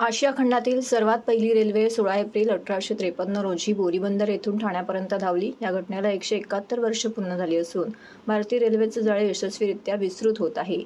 आशिया खंडातील सर्वात पहिली रेल्वे सोळा एप्रिल अठराशे त्रेपन्न रोजी बोरीबंदर येथून ठाण्यापर्यंत धावली. या घटनेला एकशे एकाहत्तर वर्ष पूर्ण झाली असून भारतीय रेल्वेचे जाळे यशस्वीरित्या विस्तृत होत आहे.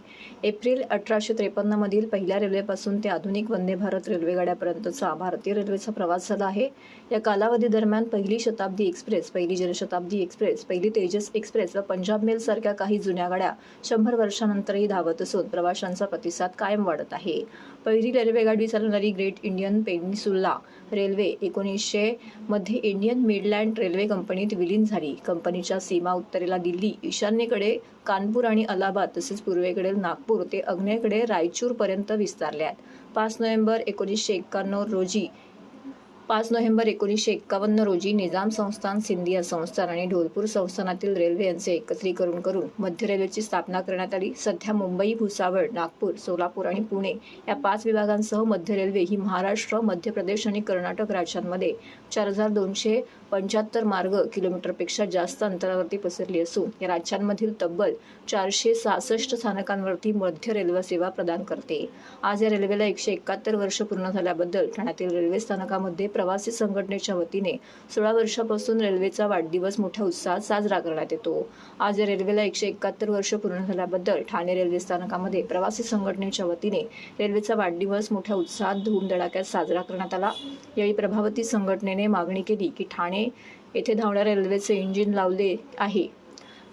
एप्रिल अठराशे त्रेपन्नमधील पहिल्या रेल्वेपासून ते आधुनिक वंदे भारत रेल्वेगाड्यापर्यंतचा भारतीय रेल्वेचा प्रवास झाला आहे. या कालावधी दरम्यान पहिली शताब्दी एक्सप्रेस पहिली जनशताब्दी एक्सप्रेस पहिली तेजस एक्सप्रेस व पंजाब मेल सारख्या काही जुन्या गाड्या शंभर वर्षानंतरही धावत असून प्रवाशांचा प्रतिसाद कायम वाढत आहे. पहिली रेल्वेगाडी चालवणारी ग्रेट इंडियन पेनिसुल्ला रेल्वे एकोणीसशे मध्ये इंडियन मिडलँड रेल्वे कंपनीत विलीन झाली. कंपनीच्या सीमा उत्तरेला दिल्ली ईशान्येकडे कानपूर आणि अलाहाबाद तसेच पूर्वेकडे नागपूर ते आग्नेयेकडे रायचूरपर्यंत विस्तारल्यात पाच नोव्हेंबर एकोणीसशे एक्क्याण्णव रोजी पाच नोव्हेंबर एकोणीसशे एक्कावन्न रोजी निजाम संस्थान सिंधिया संस्थान आणि ढोलपूर संस्थानातील रेल्वे यांचे एकत्रीकरण करून मध्य रेल्वेची स्थापना करण्यात आली. सध्या मुंबई भुसावळ नागपूर सोलापूर आणि पुणे या पाच विभागांसह मध्य रेल्वे ही महाराष्ट्र मध्य प्रदेश आणि कर्नाटक राज्यांमध्ये चार हजार दोनशे पंच्याहत्तर मार्ग किलोमीटरपेक्षा जास्त अंतरावरती पसरली असून या राज्यांमधील तब्बल चारशे सहासष्ट स्थानकांवरती मध्य रेल्वे सेवा प्रदान करते. आज या रेल्वेला एकशे एकाहत्तर वर्ष पूर्ण झाल्याबद्दल ठाण्यातील रेल्वे स्थानकामध्ये प्रवासी संघटनेच्या वतीने सोळा वर्षापासून रेल्वेचा वाढदिवस मोठ्या उत्साहात साजरा करण्यात येतो. आज रेल्वेला एकशे एकाहत्तर वर्ष पूर्ण झाल्याबद्दल ठाणे रेल्वे स्थानकामध्ये प्रवासी संघटनेच्या वतीने रेल्वेचा वाढदिवस मोठ्या उत्साहात धूमधडाक्यात साजरा करण्यात आला. यावेळी प्रभावती संघटनेने मागणी केली की ठाणे येथे धावणाऱ्या रेल्वेचे इंजिन लावले आहे.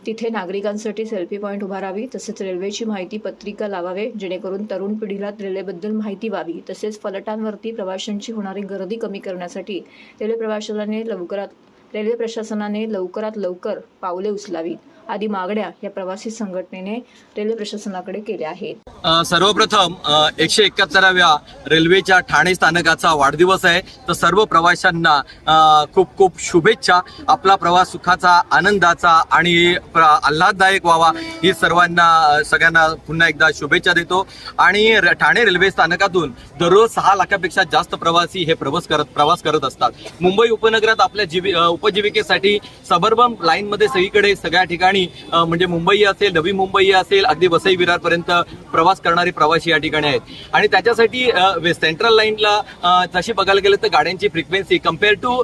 तिथे नागरिकांसाठी सेल्फी पॉईंट उभारावी तसेच रेल्वेची माहिती पत्रिका लावावे जेणेकरून तरुण पिढीला रेल्वेबद्दल माहिती व्हावी. तसेच फलटांवरती प्रवाशांची होणारी गर्दी कमी करण्यासाठी रेल्वे प्रवाशांनी लवकरात रेल्वे प्रशासनाने लवकरात लवकर पावले उचलावीत. आदी मागण्या या प्रवासी संघटनेने रेल्वे प्रशासनाकडे केल्या आहेत. सर्वप्रथम एकशे एकाहत्तराव्या रेल्वेच्या ठाणे स्थानकाचा वाढदिवस आहे. तर सर्व प्रवाशांना खूप खूप शुभेच्छा. आपला प्रवास सुखाचा आनंदाचा आणि प्र- आल्हाददायक व्हावा ही सर्वांना सगळ्यांना पुन्हा एकदा शुभेच्छा देतो. आणि ठाणे रेल्वे स्थानकातून दररोज सहा लाखापेक्षा जास्त प्रवासी हे प्रवास करत प्रवास करत असतात. मुंबई उपनगरात आपल्या जीवी उपजीविकेसाठी सबर्बन लाईनमध्ये सगळीकडे सगळ्या ठिकाणी ठिकाणी म्हणजे मुंबई असेल नवी मुंबई असेल अगदी वसई विरारपर्यंत प्रवास करणारे प्रवासी या ठिकाणी आहेत. आणि त्याच्यासाठी सेंट्रल लाईनला तशी बघायला गेलं तर गाड्यांची frequency compare to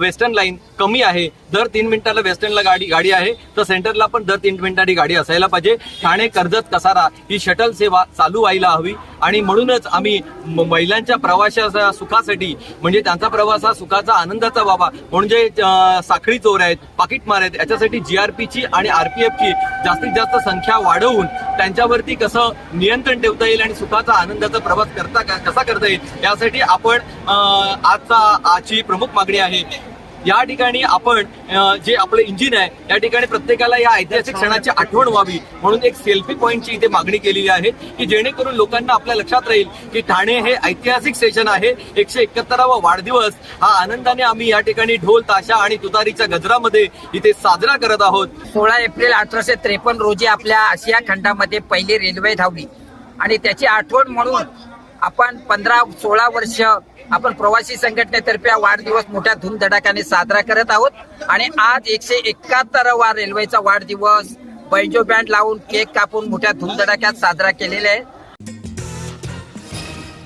western line कमी आहे. दर तीन मिनिटाला वेस्टर्नला गाडी गाडी आहे तर सेंटरला पण दर तीन मिनिटांनी गाडी असायला पाहिजे. ठाणे कर्जत कसारा ही शटल सेवा चालू व्हायला हवी. आणि म्हणूनच आम्ही महिलांच्या प्रवाशाच्या सुखासाठी म्हणजे त्यांचा प्रवास हा सुखाचा आनंदाचा व्हावा म्हणजे साखळी चोर आहेत पाकिटमार आहेत याच्यासाठी जीआरपीची आणि आरपीएफची जास्तीत जास्त संख्या वाढवून त्यांच्यावरती कसं नियंत्रण ठेवता येईल आणि सुखाचा आनंदाचा प्रवास करता कसा करता येईल यासाठी आपण आजचा आजची प्रमुख मागणी आहे. या ठिकाणी आपण जे आपलं इंजिन आहे या ठिकाणी प्रत्येकाला या ऐतिहासिक क्षणाची आठवण व्हावी. म्हणून एक सेल्फी पॉईंटची इथे मागणी केलेली आहे की जेणेकरून लोकांना आपल्या लक्षात राहील की ठाणे हे ऐतिहासिक स्टेशन आहे. एकशे एकाहत्तरावा वाढदिवस हा आनंदाने आम्ही या ठिकाणी ढोल ताशा आणि तुतारीच्या गजरामध्ये इथे साजरा करत आहोत. सोळा एप्रिल अठराशे त्रेपन्न रोजी आपल्या आशिया खंडामध्ये पहिली रेल्वे धावली. आणि त्याची आठवण म्हणून आपण पंधरा सोळा वर्ष आपण प्रवासी संघटनेतर्फे हा वाढदिवस मोठ्या धूमधडाक्याने साजरा करत आहोत. आणि आज एकशे एकाहत्तरावा रेल्वेचा वाढदिवस बैजो बँड लावून केक कापून मोठ्या धूमधडाक्यात साजरा केलेला आहे.